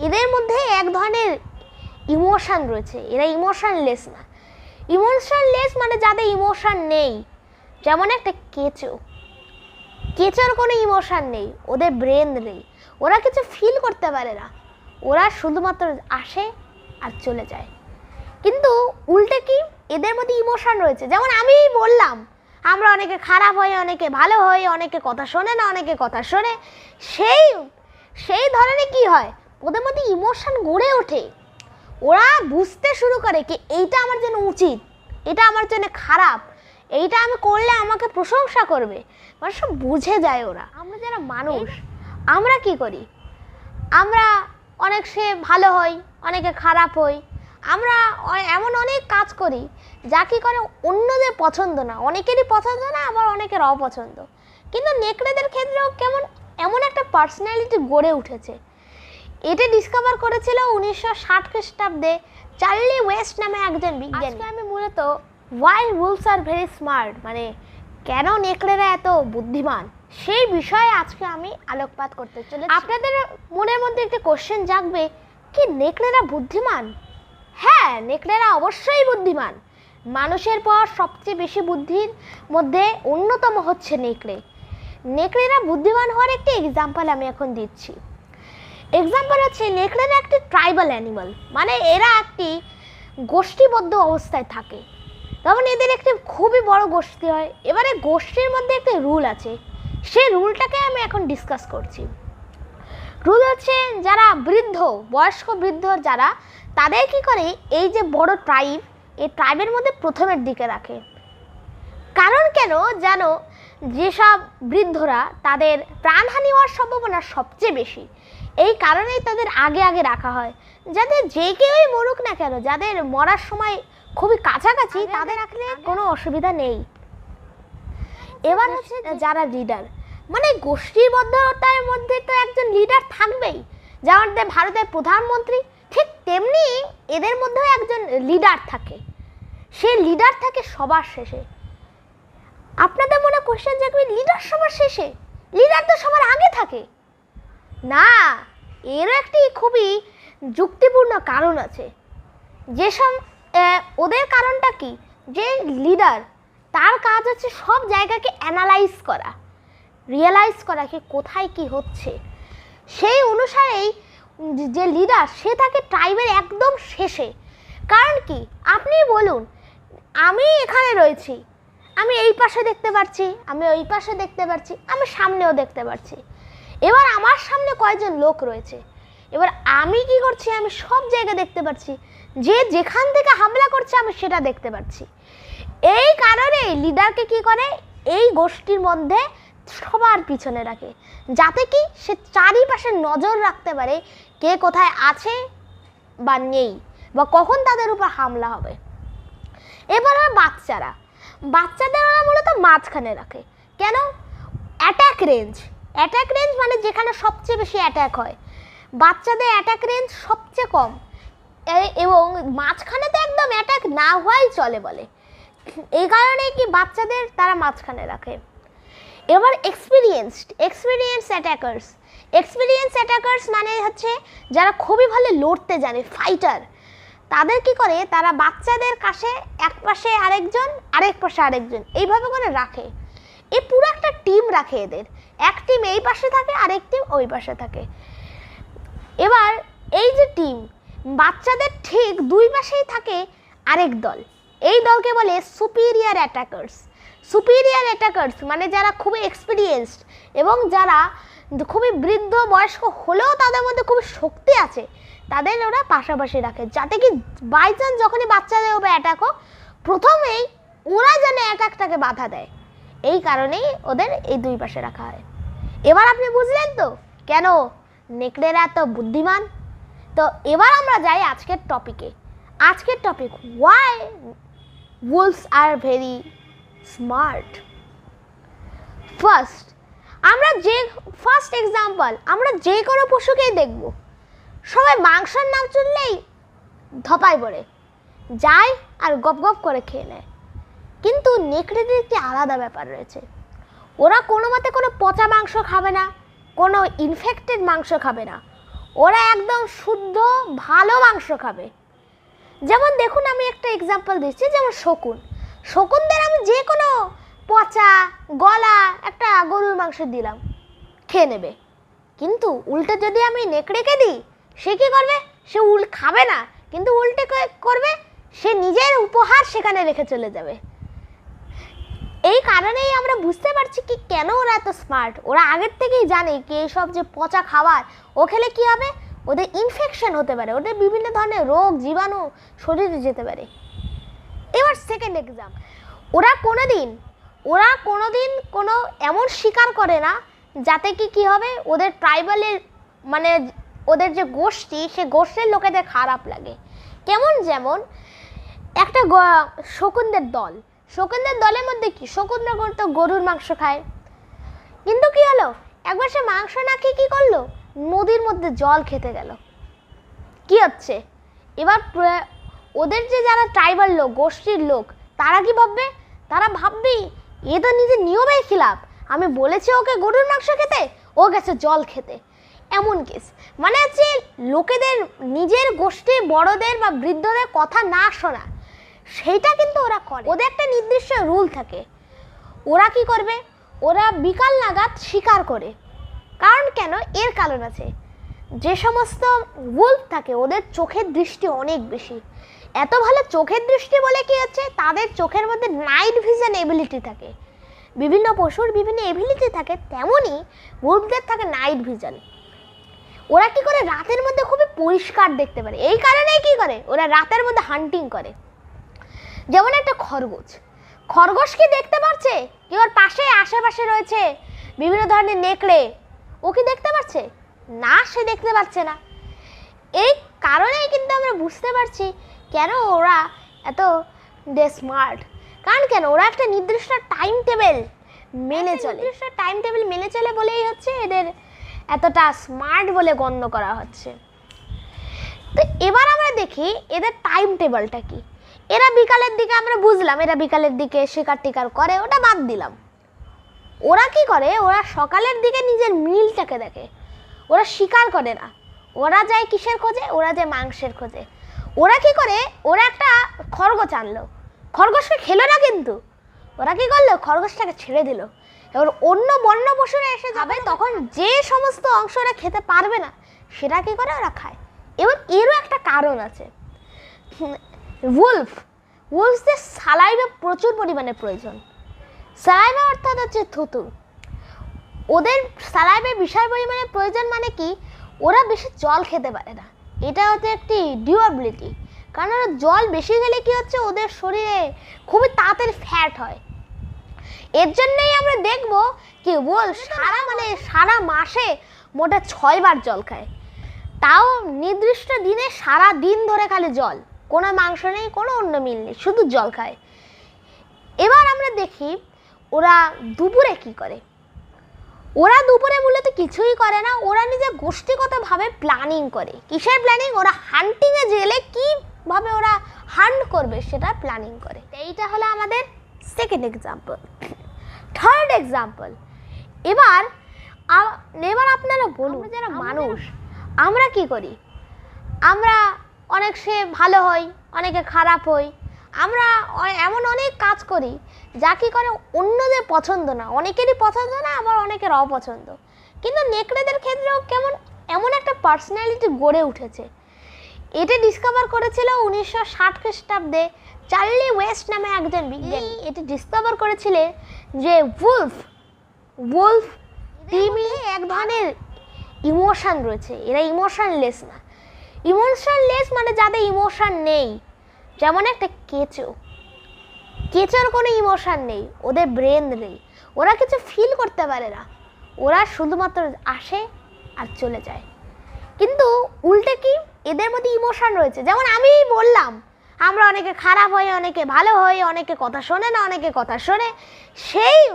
এদের মধ্যে এক ধরনের ইমোশান রয়েছে। এরা ইমোশানলেস না। ইমোশানলেস মানে যাদের ইমোশান নেই। যেমন একটা কেঁচো। কেঁচোর কোনো ইমোশান নেই। ওদের ব্রেন নেই। ওরা কিছু ফিল করতে পারে না। ওরা শুধুমাত্র আসে আর চলে যায়। কিন্তু উল্টে কি? এদের মধ্যে ইমোশান রয়েছে। যেমন আমি বললাম, আমরা অনেকে খারাপ হই, অনেকে ভালো হই, অনেকে কথা শোনে না, অনেকে কথা শোনে। সেই সেই ধরনের কি হয়? ওদের মধ্যে ইমোশন গড়ে ওঠে। ওরা বুঝতে শুরু করে কি এইটা আমার জন্য উচিত, এটা আমার জন্য খারাপ, এইটা আমি করলে আমাকে প্রশংসা করবে। মানে সব বুঝে যায় ওরা। আমরা যারা মানুষ, আমরা কি করি? আমরা অনেক সে ভালো হই, অনেকে খারাপ হই। আমরা এমন অনেক কাজ করি, যা কি করে অন্যদের পছন্দ না। অনেকেরই পছন্দ না, আবার অনেকের অপছন্দ। কিন্তু নেকড়েদের ক্ষেত্রেও কেমন, এমন একটা পার্সোনালিটি গড়ে উঠেছে। এটা ডিসকভার করেছিল উনিশশো ষাট খ্রিস্টাব্দে চার্লি ওয়েস্ট নামে একজন বিজ্ঞানী। আমি মূলত why wolves are very smart মানে কেন নেকড়েরা এত বুদ্ধিমান? সেই বিষয়ে আজকে আমি আলোকপাত করতে চলেছি। আপনাদের মনের মধ্যে একটা কোশ্চেন জাগবে, কি নেকড়েরা বুদ্ধিমান? হ্যাঁ নেকড়েরা অবশ্যই বুদ্ধিমান। মানুষের পর সবচেয়ে বেশি বুদ্ধির মধ্যে অন্যতম হচ্ছে নেকড়ে। নেকড়েরা বুদ্ধিমান হওয়ার একটি এক্সাম্পল আমি এখন দিচ্ছি। এক্সাম্পল হচ্ছে নেকড়েরা একটি ট্রাইবাল অ্যানিমাল মানে এরা একটি গোষ্ঠীবদ্ধ অবস্থায় থাকে। তখন এদের একটি খুবই বড় গোষ্ঠী হয়। এবারে গোষ্ঠীর মধ্যে একটি রুল আছে, সেই রুলটাকে আমি এখন ডিসকাস করছি। রুল হচ্ছে যারা বৃদ্ধ, বয়স্ক বৃদ্ধ যারা, তাদের কি করে এই যে বড় ট্রাইব এই ট্রাইবের মধ্যে প্রথমের দিকে রাখে। কারণ কেন? জানো, যেসব বৃদ্ধরা তাদের প্রাণহানি হওয়ার সম্ভাবনা সবচেয়ে বেশি। এই কারণেই তাদের আগে আগে রাখা হয়। যাদের যে কেউই মরুক না কেন যাদের মরার সময় খুবই কাছাকাছি তাদের রাখলে কোনো অসুবিধা নেই। এবার হচ্ছে যারা লিডার মানে গোষ্ঠীবদ্ধতার মধ্যে তো একজন লিডার থাকবেই। যেমন ভারতের প্রধানমন্ত্রী ঠিক তেমনি এদের মধ্যেও একজন লিডার থাকে। সে লিডার থাকে সবার শেষে। আপনাদের মনে কোশ্চেন জাগবে লিডার সবার শেষে? লিডার তো সবার আগে থাকে? না। এরও একটি খুবই যুক্তিপূর্ণ কারণ আছে। যেসব ওদের কারণটা কি? যে লিডার তার কাজ হচ্ছে সব জায়গাকে অ্যানালাইজ করা। রিয়েলাইজ করা কি কোথায় কি হচ্ছে। সেই অনুসারেই যে লিডার সে থাকে ট্রাইবের একদম শেষে। কারণ কি? আপনি বলুন, আমি এখানে রয়েছি, আমি এই পাশে দেখতে পাচ্ছি আমি ওই পাশে দেখতে পাচ্ছি আমি সামনেও দেখতে পাচ্ছি এবার আমার সামনে কয়েকজন লোক রয়েছে? এবার আমি কি করছি? আমি সব জায়গায় দেখতে পাচ্ছি যে যেখান থেকে হামলা করছে, আমি সেটা দেখতে পাচ্ছি এই কারণে লিডারকে কি করে? এই গোষ্ঠীর মধ্যে সবার পিছনে রাখে। যাতে কি সে চারিপাশে নজর রাখতে পারে কে কোথায় আছে বা নেই বা কখন তাদের উপর হামলা হবে। এবার বাচ্চারা। বাচ্চাদের ওরা মূলত মাঝখানে রাখে। কেন? Attack range. অ্যাটাক রেঞ্জ মানে যেখানে সবচেয়ে বেশি অ্যাটাক হয়। বাচ্চাদের অ্যাটাক রেঞ্জ সবচেয়ে কম। এবং মাঝখানে তো একদম অ্যাটাক না হওয়াই চলে বলে। এই কারণে কি বাচ্চাদের তারা মাঝখানে রাখে। এবার experienced experience attackers experience attackers মানে হচ্ছে যারা খুবই ভালো লড়তে জানে ফাইটার তাদের কি করে? তারা বাচ্চাদের কাছে এক পাশে আরেকজন, আরেক পাশে আরেকজন। এইভাবে করে রাখে। এই পুরো একটা টিম রাখে এদের। এক টিম এই পাশে থাকে আর এক টিম ওই পাশে থাকে। এবার এই যে টিম বাচ্চাদের ঠিক দুই পাশেই থাকে আরেক দল। এই দলকে বলে সুপিরিয়ার অ্যাটাকার্স সুপিরিয়ার অ্যাটাকার্স মানে যারা খুবই এক্সপিরিয়েন্সড এবং যারা খুবই বৃদ্ধ বয়স্ক হলেও তাদের মধ্যে খুবই শক্তি আছে, তাদের ওরা পাশাপাশি রাখে। যাতে কি বাই চান্স যখনই বাচ্চাদের উপরে অ্যাটাক হোক, প্রথমেই ওরা যেন অ্যাটাকটাকে বাধা দেয়। এই কারণেই ওদের এই দুই পাশে রাখা হয়। এবার আপনি বুঝলেন তো, কেন নেকড়েরা এত বুদ্ধিমান? তো এবার আমরা যাই আজকের টপিকে আজকের topic why wolves are very smart first আমরা যে ফার্স্ট এক্সাম্পল আমরা যে কোনো পশুকেই দেখব। সবাই মাংসের নাম চললেই ধপায় পড়ে, যায় আর গপ গপ করে খেয়ে নেয়। কিন্তু নেকড়েদের একটি আলাদা ব্যাপার রয়েছে। ওরা কোনো মতে কোনো পচা মাংস খাবে না, কোনো ইনফেক্টেড মাংস খাবে না। ওরা একদম শুদ্ধ, ভালো মাংস খাবে। যেমন দেখুন, আমি একটা এক্সাম্পল দিচ্ছি, যেমন শকুন। শকুনদের আমি যে কোনো পচা, গলা একটা গরুর মাংস দিলাম, খেয়ে নেবে। কিন্তু উল্টে যদি আমি নেকড়েকে দিই, সে কী করবে? সে উল খাবে না। কিন্তু উল্টে করবে? সে নিজের উপহার সেখানে রেখে চলে যাবে। এই কারণেই আমরা বুঝতে পারছি কি কেন ওরা এত স্মার্ট ওরা আগের থেকেই জানে কি এইসব যে পচা খাবার, ও খেলে কি হবে? ওদের ইনফেকশন হতে পারে, ওদের বিভিন্ন ধরনের রোগ, জীবাণু শরীরে যেতে পারে। এবার সেকেন্ড এক্সাম ওরা কোনো দিন ওরা কোনো দিন কোনো এমন শিকার করে না, যাতে কি কি হবে? ওদের ট্রাইবালের মানে ওদের যে গোষ্ঠী, সে গোষ্ঠীর লোকেদের খারাপ লাগে। কেমন যেমন একটা শকুনদের দল শকুনদের দলের মধ্যে কি? শকুনরা তো গরুর মাংস খায়। কিন্তু কি হলো? একবার সে মাংস না খেয়ে কী করল? নদীর মধ্যে জল খেতে গেল। কি হচ্ছে? এবার ওদের যে যারা ট্রাইবাল লোক, গোষ্ঠীর লোক, তারা কি ভাববে? তারা ভাববে, এ তো নিজের নিয়মের খিলাফ আমি বলেছি ওকে গরুর মাংস খেতে, ও গেছে জল খেতে। এমন কেস। মানে হচ্ছে, লোকেদের, নিজের গোষ্ঠীর বড়দের বা বৃদ্ধদের কথা না শোনা। সেইটা কিন্তু ওরা করে। ওদের একটা নির্দিষ্ট রুল থাকে। ওরা কি করবে? ওরা বিকাল নাগাদ শিকার করে। কারণ কেন? এর কারণ আছে। যে সমস্ত উল্ফ থাকে, ওদের চোখের দৃষ্টি অনেক বেশি। এত ভালো চোখের দৃষ্টি বলে কি হচ্ছে তাদের চোখের মধ্যে নাইট ভিশন এবিলিটি থাকে। বিভিন্ন পশুর বিভিন্ন এবিলিটি থাকে, তেমনই উল্ফদের থাকে নাইট ভিশন ওরা কি করে? রাতের মধ্যে খুবই পরিষ্কার দেখতে পারে। এই কারণেই কি করে? ওরা রাতের মধ্যে হান্টিং করে। যেমন একটা খরগোশ। খরগোশ কি দেখতে পাচ্ছে কি ওর পাশে আশেপাশে রয়েছে বিভিন্ন ধরনের নেকড়ে? ও কি দেখতে পাচ্ছে না সে দেখতে পাচ্ছে না। এই কারণেই কিন্তু আমরা বুঝতে পারছি কেন ওরা এত দে স্মার্ট। কারণ কেন? ওরা একটা নির্দিষ্ট টাইম টেবিল মেনে চলে। নির্দিষ্ট টাইম টেবিল মেনে চলে বলেই হচ্ছে এদের এতটা স্মার্ট বলে গণ্য করা হচ্ছে। তো এবার আমরা দেখি এদের টাইম টেবিলটা কি। এরা বিকালের দিকে, আমরা বুঝলাম এরা বিকালের দিকে শিকার টিকার করে, ওটা বাদ দিলাম। ওরা কি করে? ওরা সকালের দিকে নিজের মিলটাকে দেখে। ওরা শিকার করে না। ওরা যায় কিসের খোঁজে? ওরা যায় মাংসের খোঁজে। ওরা কি করে? ওরা একটা খরগোশ আনলো। খরগোশকে খেলো না কিন্তু। ওরা কি করল? খরগোশটাকে ছেড়ে দিল। এবার অন্য বন্য পশুরা এসে যাবে, তখন যে সমস্ত অংশ ওরা খেতে পারবে না, সেটা কি করে ওরা খায়? এবং এরও একটা কারণ আছে। উলফ উলফদের সালাইভে প্রচুর পরিমাণে প্রয়োজন। সালাইভা অর্থাৎ হচ্ছে থুতু। ওদের সালাইভে বিশাল পরিমাণে প্রয়োজন মানে কি? ওরা বেশি জল খেতে পারে না। এটা হচ্ছে একটি ডিউরেবিলিটি কারণ ওরা জল বেশি খেলে কি হচ্ছে? ওদের শরীরে খুবই তাড়াতাড়ি ফ্যাট হয়। এর জন্যই আমরা দেখব কি বল সারা মানে সারা মাসে মোটা ছয়বার জল খায়। তাও নির্দিষ্ট দিনে সারা দিন ধরে খালি জল। কোনো মাংস নেই কোনো অন্য মিল নেই শুধু জল খায়। এবার আমরা দেখি ওরা দুপুরে কি করে। ওরা দুপুরে মূলত কিছুই করে না ওরা নিজে গোষ্ঠীগতভাবে প্ল্যানিং করে। কিসের প্ল্যানিং ওরা হান্টিংয়ে গেলে কীভাবে ওরা হান্ট করবে সেটা প্ল্যানিং করে। এইটা হলো আমাদের সেকেন্ড এক্সাম্পল থার্ড এক্সাম্পল এবার এবার আপনারা বলুন যারা মানুষ আমরা কি করি? আমরা অনেক সে ভালো হই অনেকে খারাপ হই আমরা এমন অনেক কাজ করি যা কি করে অন্যদের পছন্দ না। অনেকেরই পছন্দ না আবার অনেকের অপছন্দ। কিন্তু নেকড়েদের ক্ষেত্রেও কেমন এমন একটা পার্সোনালিটি গড়ে উঠেছে। এটা ডিসকভার করেছিল উনিশশো ষাট খ্রিস্টাব্দে চার্লি ওয়েস্ট নামে একজন বিজ্ঞানী। এটি ডিসকভার করেছিলেন যে উলফ উলফ টিমই এক ধরনের ইমোশান রয়েছে। এরা ইমোশনলেস না। ইমোশনলেস মানে যাদের ইমোশন নেই। যেমন একটা কেঁচো। কেঁচোর কোনো ইমোশন নেই, ওদের ব্রেন নেই। ওরা কিছু ফিল করতে পারে না। ওরা শুধুমাত্র আসে আর চলে যায়। কিন্তু উল্টে কি? এদের মধ্যে ইমোশন রয়েছে। যেমন আমি বললাম, আমরা অনেকে খারাপ হই, অনেকে ভালো হই, অনেকে কথা শোনে না, অনেকে কথা শোনে। সেই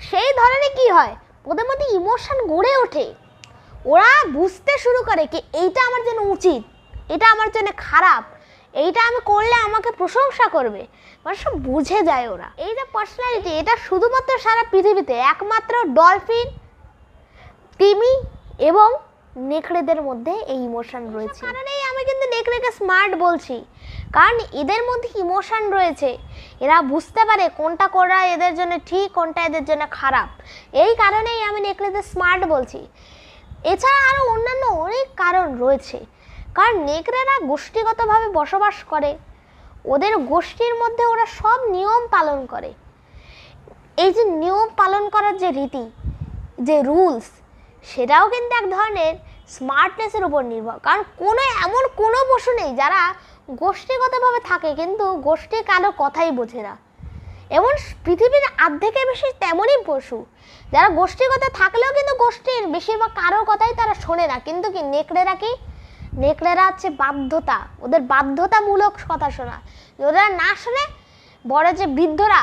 সেই ধরনের কি হয়? ওদের মধ্যে ইমোশন গড়ে ওঠে। ওরা বুঝতে শুরু করে কি এইটা আমার জন্য উচিত এটা আমার জন্য খারাপ এইটা আমি করলে আমাকে প্রশংসা করবে। মানে সব বুঝে যায় ওরা। এই যে পার্সোনালিটি এটা শুধুমাত্র সারা পৃথিবীতে একমাত্র ডলফিন তিমি এবং নেকড়েদের মধ্যে এই ইমোশন রয়েছে। কারণেই আমি কিন্তু নেকড়েকে স্মার্ট বলছি। কারণ এদের মধ্যে ইমোশন রয়েছে। এরা বুঝতে পারে কোনটা করা এদের জন্য ঠিক কোনটা এদের জন্য খারাপ। এই কারণেই আমি নেকড়েদের স্মার্ট বলছি। এছাড়া আরও অন্যান্য অনেক কারণ রয়েছে। কারণ নেকড়েরা গোষ্ঠীগতভাবে বসবাস করে। ওদের গোষ্ঠীর মধ্যে ওরা সব নিয়ম পালন করে। এই যে নিয়ম পালন করার যে রীতি, যে রুলস, সেটাও কিন্তু এক ধরনের স্মার্টনেসের উপর নির্ভর। কারণ কোনো এমন কোনো পশু নেই যারা গোষ্ঠীগতভাবে থাকে, কিন্তু গোষ্ঠী কারও কথাই বোঝে না। এমন পৃথিবীর আর্ধেকের বেশি তেমনই পশু। যারা গোষ্ঠীর কথা থাকলেও কিন্তু গোষ্ঠীর বেশিরভাগ কারোর কথাই তারা শোনে না। কিন্তু কি নেকড়েরা কি? নেকড়েরা হচ্ছে বাধ্যতা। ওদের বাধ্যতামূলক কথা শোনা। ওরা না শোনে বড় যে বৃদ্ধরা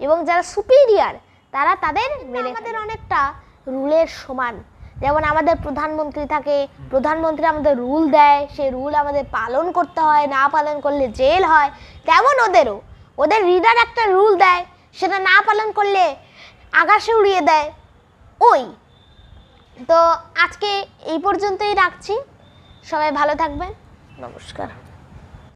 এবং যারা সুপিরিয়ার তারা তাদের মেনে আমাদের অনেকটা রুলের সমান। যেমন আমাদের প্রধানমন্ত্রী থাকে প্রধানমন্ত্রী আমাদের রুল দেয় সেই রুল আমাদের পালন করতে হয় না পালন করলে জেল হয় তেমন ওদেরও। ওদের রিডার একটা রুল দেয়, সেটা না পালন করলে আকাশে উড়িয়ে দেয়। ওই। তো আজকে এই পর্যন্তই রাখছি। সবাই ভালো থাকবেন। নমস্কার।